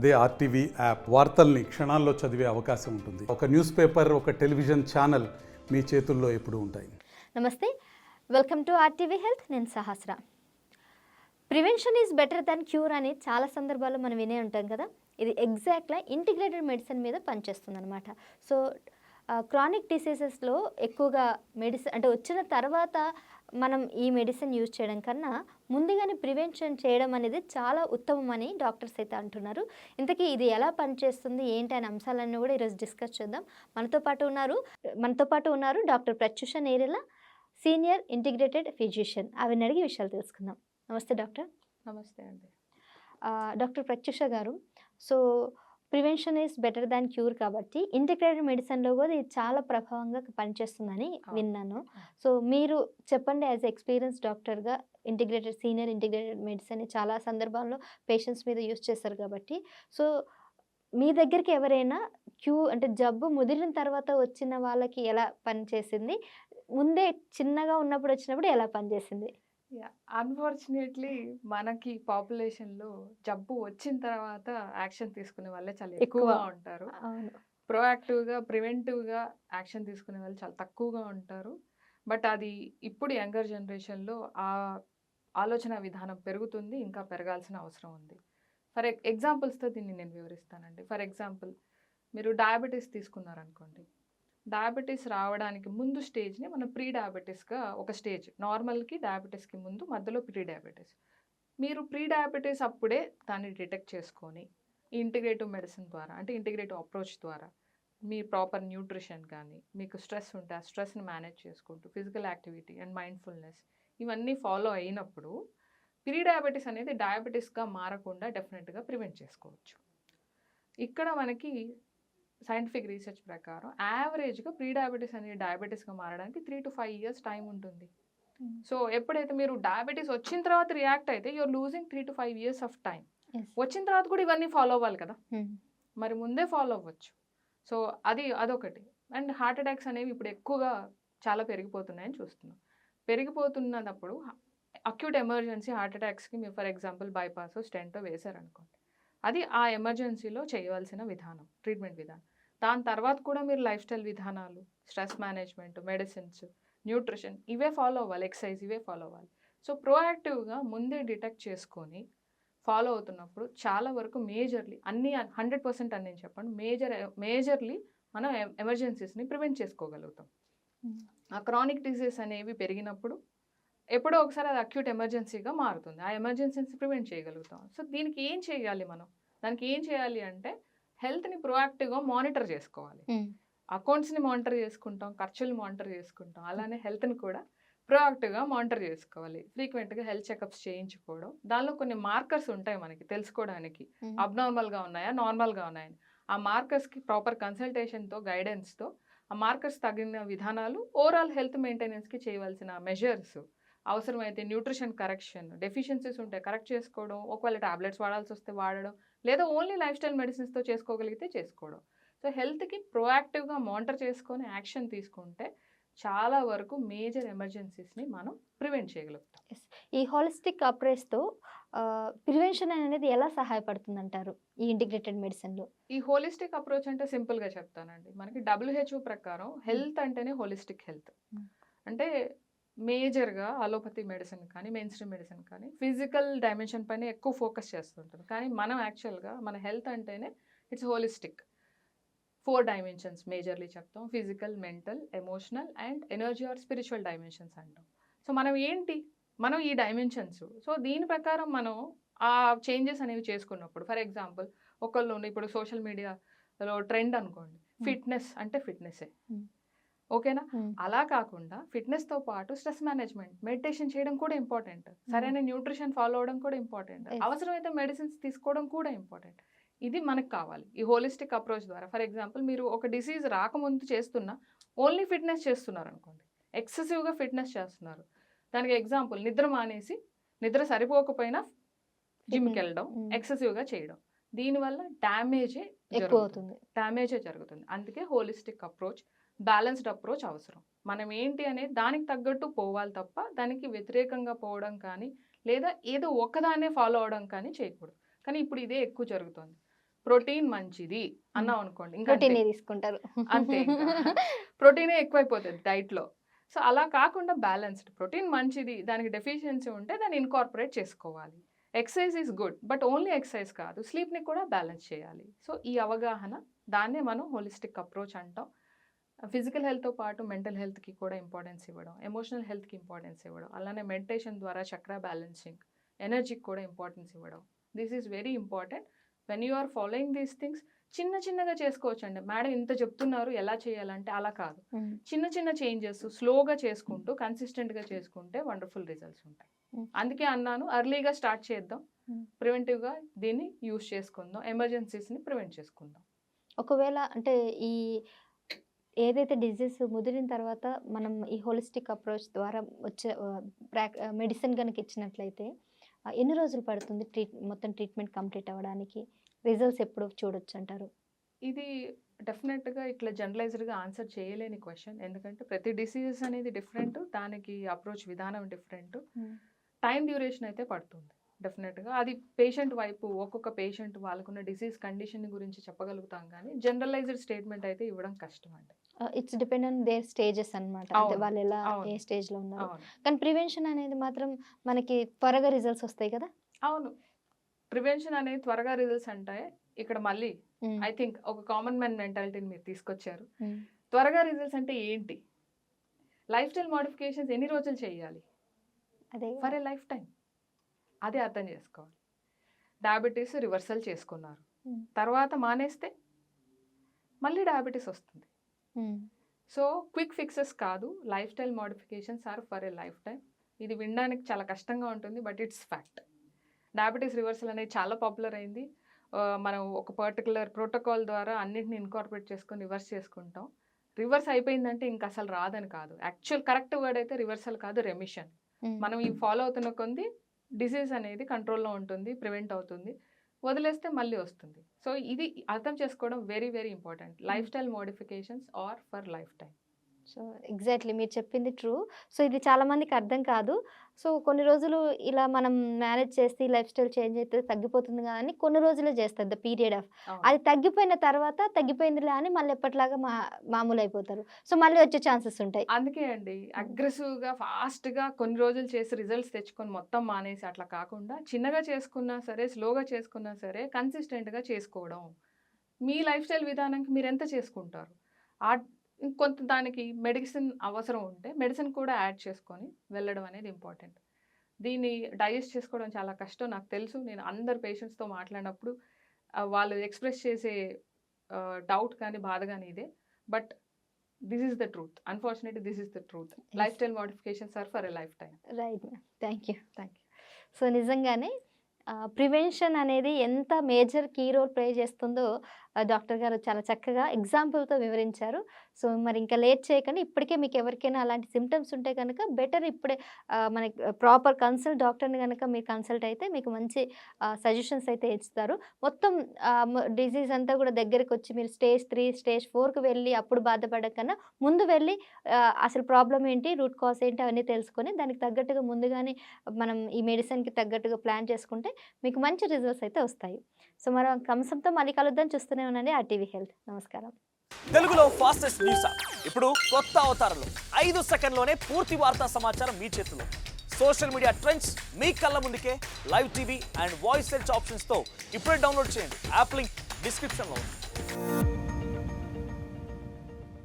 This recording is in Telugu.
అదే ఆర్టీవీ యాప్ వార్తల్ని క్షణాల్లో చదివే అవకాశం ఉంటుంది. ఒక న్యూస్ పేపర్ ఒక టెలివిజన్ ఛానల్ మీ చేతుల్లో ఎప్పుడు ఉంటాయి. నమస్తే. Welcome to R T V health. నేను Sahasra. Prevention is better than cure అని చాలా సందర్భాల్లో మనం వినే ఉంటాం కదా. ఇది ఎగ్జాక్ట్గా ఇంటిగ్రేటెడ్ మెడిసిన్ మీద పనిచేస్తుంది అనమాట సో క్రానిక్ డిసీజెస్లో ఎక్కువగా మెడిసిన్ అంటే వచ్చిన తర్వాత మనం ఈ మెడిసిన్ యూజ్ చేయడం కన్నా ముందుగానే ప్రివెన్షన్ చేయడం అనేది చాలా ఉత్తమమని డాక్టర్స్ అయితే అంటున్నారు. ఇంతకీ ఇది ఎలా పనిచేస్తుంది? ఏంటి అనే అంశాలన్నీ కూడా ఈరోజు డిస్కస్ చేద్దాం. మనతో పాటు ఉన్నారు మనతో పాటు ఉన్నారు doctor Pratyusha Nerella senior integrated physician. ఆవిడని అడిగి విషయాలు తెలుసుకుందాం. నమస్తే డాక్టర్. నమస్తే అండి. డాక్టర్ ప్రత్యుష గారు. So prevention is better than cure కాబట్టి ఇంటిగ్రేటెడ్ మెడిసిన్లో కూడా ఇది చాలా ప్రభావంగా పనిచేస్తుందని. విన్నాను. సో మీరు చెప్పండి యాజ్ ఎక్స్పీరియన్స్ డాక్టర్గా ఇంటిగ్రేటెడ్ సీనియర్ ఇంటిగ్రేటెడ్ మెడిసిన్ చాలా సందర్భాల్లో పేషెంట్స్ మీద యూస్ చేస్తారు కాబట్టి. సో మీ దగ్గరికి ఎవరైనా క్యూ అంటే జబ్బు ముదిరిన తర్వాత వచ్చిన వాళ్ళకి ఎలా పనిచేసింది? ముందే చిన్నగా ఉన్నప్పుడు వచ్చినప్పుడు ఎలా పనిచేసింది? అన్ఫార్చునేట్లీ మనకి పాపులేషన్లో జబ్బు వచ్చిన తర్వాత యాక్షన్ తీసుకునే వాళ్ళే చాలా ఎక్కువ. ఎక్కువగా ఉంటారు. అవును. ప్రొయాక్టివ్గా ప్రివెంటివ్గా యాక్షన్ తీసుకునే వాళ్ళు చాలా తక్కువగా ఉంటారు. బట్ అది ఇప్పుడు యంగర్ జనరేషన్లో ఆ ఆలోచన విధానం పెరుగుతుంది ఇంకా పెరగాల్సిన అవసరం ఉంది. ఫర్ ఎగ్జాంపుల్స్తో దీన్ని నేను వివరిస్తానండి. ఫర్ ఎగ్జాంపుల్ మీరు డయాబెటీస్ తీసుకున్నారనుకోండి. డయాబెటీస్ రావడానికి ముందు స్టేజ్ని మనం ప్రీ డయాబెటీస్గా ఒక స్టేజ్ నార్మల్కి డయాబెటీస్కి ముందు మధ్యలో ప్రీ డయాబెటీస్ మీరు ప్రీ డయాబెటీస్ అప్పుడే దాన్ని డిటెక్ట్ చేసుకొని ఇంటిగ్రేటివ్ మెడిసిన్ ద్వారా అంటే ఇంటిగ్రేటివ్ అప్రోచ్ ద్వారా మీ ప్రాపర్ న్యూట్రిషన్ కానీ మీకు స్ట్రెస్ ఉంటే ఆ స్ట్రెస్ని మేనేజ్ చేసుకుంటూ ఫిజికల్ యాక్టివిటీ అండ్ మైండ్ఫుల్నెస్ ఇవన్నీ ఫాలో అయినప్పుడు ప్రీ డయాబెటీస్ అనేది డయాబెటీస్గా మారకుండా డెఫినెట్గా ప్రివెంట్ చేసుకోవచ్చు. ఇక్కడ మనకి సైంటిఫిక్ రీసెర్చ్ ప్రకారం యావరేజ్గా ప్రీ డయాబెటీస్ అనేది డయాబెటీస్గా మారడానికి three to five years time ఉంటుంది. సో ఎప్పుడైతే మీరు డయాబెటీస్ వచ్చిన తర్వాత రియాక్ట్ అయితే you're losing three to five years of time. వచ్చిన తర్వాత కూడా ఇవన్నీ ఫాలో అవ్వాలి కదా? Hmm. మరి ముందే ఫాలో అవ్వచ్చు. సో అది అదొకటి. అండ్ హార్ట్ అటాక్స్ అనేవి ఇప్పుడు ఎక్కువగా చాలా పెరిగిపోతున్నాయని చూస్తున్నాం. పెరిగిపోతున్నప్పుడు అక్యూట్ ఎమర్జెన్సీ హార్ట్ అటాక్స్కి మీరు ఫర్ ఎగ్జాంపుల్ బైపాస్ స్టెంటో వేశారనుకోండి అది ఆ ఎమర్జెన్సీలో చేయవలసిన విధానం ట్రీట్మెంట్ విధానం. దాని తర్వాత కూడా మీరు లైఫ్ స్టైల్ విధానాలు స్ట్రెస్ మేనేజ్మెంట్ మెడిసిన్స్ న్యూట్రిషన్ ఇవే ఫాలో అవ్వాలి ఎక్సర్సైజ్ ఇవే ఫాలో అవ్వాలి. సో ప్రోయాక్టివ్గా ముందే డిటెక్ట్ చేసుకొని ఫాలో అవుతున్నప్పుడు చాలా వరకు మేజర్లీ అన్ని హండ్రెడ్ పర్సెంట్ అని నేను చెప్పండి మేజర్ మేజర్లీ మనం ఎమర్జెన్సీస్ని ప్రివెంట్ చేసుకోగలుగుతాం. ఆ క్రానిక్ డిసీజ్ అనేవి పెరిగినప్పుడు ఎప్పుడో ఒకసారి అది అక్యూట్ ఎమర్జెన్సీగా మారుతుంది ఆ ఎమర్జెన్సీని ప్రివెంట్ చేయగలుగుతాం. సో దీనికి ఏం చేయాలి మనం? దానికి ఏం చేయాలి అంటే హెల్త్ని ప్రొయాక్టివ్గా మానిటర్ చేసుకోవాలి. అకౌంట్స్ని మానిటర్ చేసుకుంటాం ఖర్చులు మానిటర్ చేసుకుంటాం అలానే హెల్త్ని కూడా ప్రొయాక్టివ్గా మానిటర్ చేసుకోవాలి. ఫ్రీక్వెంట్గా హెల్త్ చెకప్స్ చేయించుకోవడం. దానిలో కొన్ని మార్కర్స్ ఉంటాయి మనకి తెలుసుకోవడానికి. అబ్నార్మల్గా ఉన్నాయా నార్మల్గా ఉన్నాయని. ఆ మార్కర్స్కి ప్రాపర్ కన్సల్టేషన్తో గైడెన్స్తో ఆ మార్కర్స్ తగిన విధానాలు ఓవరాల్ హెల్త్ మెయింటెనెన్స్కి చేయవలసిన మెజర్స్ అవసరమైతే న్యూట్రిషన్ కరెక్షన్ డెఫిషియన్సీస్ ఉంటే కరెక్ట్ చేసుకోవడం ఒకవేళ టాబ్లెట్స్ వాడాల్సి వస్తే వాడడం లేదా ఓన్లీ లైఫ్ స్టైల్ మెడిసిన్స్తో చేసుకోగలిగితే చేసుకోవడం. సో హెల్త్కి ప్రొయాక్టివ్గా మానిటర్ చేసుకొని యాక్షన్ తీసుకుంటే చాలా వరకు మేజర్ ఎమర్జెన్సీస్ని మనం ప్రివెంట్ చేయగలుగుతాం. ఈ హాలిస్టిక్ అప్రోచ్తో ప్రివెన్షన్ అనేది ఎలా సహాయపడుతుంది అంటారు ఈ ఇంటిగ్రేటెడ్ మెడిసిన్లో? ఈ హోలిస్టిక్ అప్రోచ్ అంటే సింపుల్గా చెప్తానండి. మనకి డబ్ల్యూహెచ్ఓ ప్రకారం హెల్త్ అంటేనే హోలిస్టిక్ హెల్త్. Hmm. అంటే మేజర్గా అలోపతి మెడిసిన్ కానీ మెయిన్ స్ట్రీమ్ మెడిసిన్ కానీ ఫిజికల్ డైమెన్షన్ పైన ఎక్కువ ఫోకస్ చేస్తుంటుంది. కానీ మనం యాక్చువల్గా మన హెల్త్ అంటేనే it's holistic. Four dimensions majorly చెప్తాం. Physical mental emotional and energy or spiritual dimensions అంటాం. సో మనం ఏంటి? మనం ఈ డైమెన్షన్స్. సో దీని ప్రకారం మనం ఆ చేంజెస్ అనేవి చేసుకున్నప్పుడు ఫర్ ఎగ్జాంపుల్ ఒకళ్ళు ఇప్పుడు సోషల్ మీడియాలో ట్రెండ్ అనుకోండి. ఫిట్నెస్ అంటే ఫిట్నెస్సే. Hmm. ఓకేనా? అలా కాకుండా ఫిట్నెస్తో పాటు స్ట్రెస్ మేనేజ్మెంట్ మెడిటేషన్ చేయడం కూడా ఇంపార్టెంట్. సరైన న్యూట్రిషన్ ఫాలో అవడం కూడా ఇంపార్టెంట్. అవసరమైతే మెడిసిన్స్ తీసుకోవడం కూడా ఇంపార్టెంట్. ఇది మనకు కావాలి. ఈ హోలిస్టిక్ అప్రోచ్ ద్వారా. ఫర్ ఎగ్జాంపుల్ మీరు ఒక డిసీజ్ రాకముందు చేస్తున్న ఓన్లీ ఫిట్నెస్ చేస్తున్నారు అనుకోండి ఎక్సెసివ్గా ఫిట్నెస్ చేస్తున్నారు. దానికి ఎగ్జాంపుల్ నిద్ర మానేసి నిద్ర సరిపోకపోయినా జిమ్కి వెళ్ళడం. ఎక్సెసివ్గా చేయడం. దీనివల్ల డ్యామేజే ఎక్కువ అవుతుంది. డ్యామేజే జరుగుతుంది. అందుకే హోలిస్టిక్ అప్రోచ్ బ్యాలెన్స్డ్ అప్రోచ్ అవసరం. మనం ఏంటి అనేది దానికి తగ్గట్టు పోవాలి తప్ప దానికి వ్యతిరేకంగా పోవడం కానీ లేదా ఏదో ఒక్కదాన్నే ఫాలో అవడం కానీ చేయకూడదు. కానీ ఇప్పుడు ఇదే ఎక్కువ జరుగుతుంది. ప్రోటీన్ మంచిది అన్నాం అనుకోండి. ఇంకా. తీసుకుంటారు. అంతే ప్రోటీనే ఎక్కువైపోతుంది డైట్లో. సో అలా కాకుండా బ్యాలెన్స్డ్. ప్రోటీన్ మంచిది దానికి డెఫిషియన్సీ ఉంటే దాన్ని ఇన్కార్పొరేట్ చేసుకోవాలి. Exercise is good but only exercise కాదు. స్లీప్ని కూడా బ్యాలెన్స్ చేయాలి. సో ఈ అవగాహన దాన్నే మనం హోలిస్టిక్ అప్రోచ్ అంటాం. ఫిజికల్ హెల్త్తో పాటు మెంటల్ హెల్త్కి కూడా ఇంపార్టెన్స్ ఇవ్వడం ఎమోషనల్ హెల్త్కి ఇంపార్టెన్స్ ఇవ్వడం అలానే మెడిటేషన్ ద్వారా చక్ర బ్యాలెన్సింగ్ ఎనర్జీకి కూడా ఇంపార్టెన్స్ ఇవ్వడం. This is very important. When you are following these things చిన్న చిన్నగా చేసుకోవచ్చు అండి మేడం ఇంత చెప్తున్నారు ఎలా చేయాలంటే అలా కాదు. చిన్న చిన్న చేంజెస్ స్లోగా చేసుకుంటూ కన్సిస్టెంట్గా చేసుకుంటే వండర్ఫుల్ రిజల్ట్స్ ఉంటాయి. అందుకే అన్నాను అర్లీగా స్టార్ట్ చేద్దాం. ప్రివెంటివ్గా దీన్ని యూస్ చేసుకుందాం. ఎమర్జెన్సీస్ని ప్రివెంట్ చేసుకుందాం. ఒకవేళ అంటే ఈ ఏదైతే డిజీజ్ ముదిరిన తర్వాత మనం ఈ హోలిస్టిక్ అప్రోచ్ ద్వారా వచ్చే మెడిసిన్ కనుక ఇచ్చినట్లయితే ఎన్ని రోజులు పడుతుంది ట్రీట్ మొత్తం ట్రీట్మెంట్ కంప్లీట్ అవ్వడానికి? రిజల్ట్స్ ఎప్పుడు చూడొచ్చు అంటారు? ఇది డెఫినెట్గా ఇట్లా జనరలైజ్డ్గా ఆన్సర్ చేయలేని క్వశ్చన్. ఎందుకంటే ప్రతి డిసీజెస్ అనేది డిఫరెంట్ దానికి అప్రోచ్ విధానం డిఫరెంట్. టైం డ్యూరేషన్ అయితే పడుతుంది డెఫినెట్గా. అది పేషెంట్ వైపు ఒక్కొక్క పేషెంట్ వాళ్ళకున్న డిసీజ్ కండిషన్ గురించి చెప్పగలుగుతాం కానీ జనరలైజ్డ్ స్టేట్మెంట్ అయితే ఇవ్వడం కష్టం అండి. It's depend on their stages అనమాట అంటే వాళ్ళు ఎలా. ఏ స్టేజ్లో ఉన్నారు. కానీ ప్రివెన్షన్ అనేది మాత్రం మనకి త్వరగా రిజల్ట్స్ వస్తాయి కదా? అవును. ప్రివెన్షన్ అనేది త్వరగా రిజల్ట్స్ అంటే ఇక్కడ మళ్ళీ ఐ థింక్ ఒక కామన్ మ్యాన్ మెంటాలిటీని మీరు తీసుకొచ్చారు. త్వరగా రిజల్ట్స్ అంటే ఏంటి? లైఫ్ స్టైల్ మోడిఫికేషన్స్ ఎన్ని రోజులు చేయాలి? అదే ఫర్ ఏ లైఫ్ టైం అదే అర్థం చేసుకోవాలి. డయాబెటీస్ రివర్సల్ చేసుకున్నారు. తర్వాత మానేస్తే మళ్ళీ డయాబెటీస్ వస్తుంది. సో క్విక్ ఫిక్సెస్ కాదు. Life style modifications are for a life time ఇది వినడానికి చాలా కష్టంగా ఉంటుంది but it's fact diabetes reversal అనేది చాలా పాపులర్ అయింది. మనం ఒక పర్టికులర్ ప్రోటోకాల్ ద్వారా అన్నింటిని ఇన్కార్పొరేట్ చేసుకొని రివర్స్ చేసుకుంటాం. రివర్స్ అయిపోయిందంటే ఇంకా అసలు రాదని కాదు. యాక్చువల్ కరెక్ట్ వర్డ్ అయితే రివర్సల్ కాదు రెమిషన్ ఉమ్. మనం ఈ ఫాలో అవుతున్న కొంది డిసీజ్ అనేది కంట్రోల్లో ఉంటుంది ప్రివెంట్ అవుతుంది. వదిలేస్తే మళ్ళీ వస్తుంది. సో ఇది అర్థం చేసుకోవడం very very important life style modifications are for life time so exactly మీరు చెప్పింది ట్రూ. సో ఇది చాలా మందికి అర్థం కాదు. సో కొన్ని రోజులు ఇలా మనం మేనేజ్ చేస్తే లైఫ్ స్టైల్ చేంజ్ అయితే తగ్గిపోతుంది కానీ కొన్ని రోజులే చేస్తుంది ద పీరియడ్ ఆఫ్. అది తగ్గిపోయిన తర్వాత తగ్గిపోయిందిలే అని మళ్ళీ ఎప్పటిలాగా మా మామూలు అయిపోతారు సో మళ్ళీ వచ్చే ఛాన్సెస్ ఉంటాయి. అందుకే అండి. అగ్రెసివ్గా ఫాస్ట్గా కొన్ని రోజులు చేసి రిజల్ట్స్ తెచ్చుకొని మొత్తం మానేసి అట్లా కాకుండా చిన్నగా చేసుకున్నా సరే స్లోగా చేసుకున్నా సరే కన్సిస్టెంట్గా చేసుకోవడం. మీ లైఫ్ స్టైల్ విధానానికి మీరు ఎంత చేసుకుంటారు? ఆ కొంత దానికి మెడిసిన్ అవసరం ఉంటే మెడిసిన్ కూడా యాడ్ చేసుకొని వెళ్ళడం అనేది ఇంపార్టెంట్. దీన్ని డైజెస్ట్ చేసుకోవడం చాలా కష్టం. నాకు తెలుసు. నేను అందరు పేషెంట్స్తో మాట్లాడినప్పుడు వాళ్ళు ఎక్స్ప్రెస్ చేసే డౌట్ కానీ బాధ కానీ ఇదే. But this is the truth. Unfortunately this is the truth. Life style modifications are for a life time right ma'am. Thank you. Thank you. So నిజంగానే ప్రివెన్షన్ అనేది ఎంత మేజర్ కీ రోల్ ప్లే చేస్తుందో డాక్టర్ గారు చాలా చక్కగా ఎగ్జాంపుల్తో వివరించారు. సో మరి ఇంకా లేట్ చేయకండి. ఇప్పటికే మీకు ఎవరికైనా అలాంటి సిమ్టమ్స్ ఉంటే కనుక బెటర్ ఇప్పుడే మనకి ప్రాపర్ కన్సల్ట్ డాక్టర్ని కనుక మీరు కన్సల్ట్ అయితే మీకు మంచి సజెషన్స్ అయితే ఇస్తారు. మొత్తం డిజీజ్ అంతా కూడా దగ్గరికి వచ్చి మీరు స్టేజ్ త్రీ స్టేజ్ ఫోర్కి వెళ్ళి అప్పుడు బాధపడకన్నా ముందు వెళ్ళి అసలు ప్రాబ్లం ఏంటి రూట్ కాజ్ ఏంటి అవన్నీ తెలుసుకొని దానికి తగ్గట్టుగా ముందుగానే మనం ఈ మెడిసిన్కి తగ్గట్టుగా ప్లాన్ చేసుకుంటే మీకు మంచి రిజల్ట్స్ అయితే వస్తాయి. సో మనం కంసంతో మళ్ళీ కలుద్దాం. చూస్తూనే ఉండండి ఆ టీవీ హెల్త్. నమస్కారం. తెలుగులో ఫాస్టెస్ట్ న్యూస్ ఇప్పుడు కొత్త అవతారంలో ఐదు సెకండ్లోనే పూర్తి వార్తా సమాచారం మీ చేతిలో. సోషల్ మీడియా ట్రెండ్స్ మీ కళ్ళ ముందుకే. Live TV and voice search ఆప్షన్స్తో ఇప్పుడే డౌన్లోడ్ చేయండి. యాప్ లింక్ డిస్క్రిప్షన్లో ఉంది.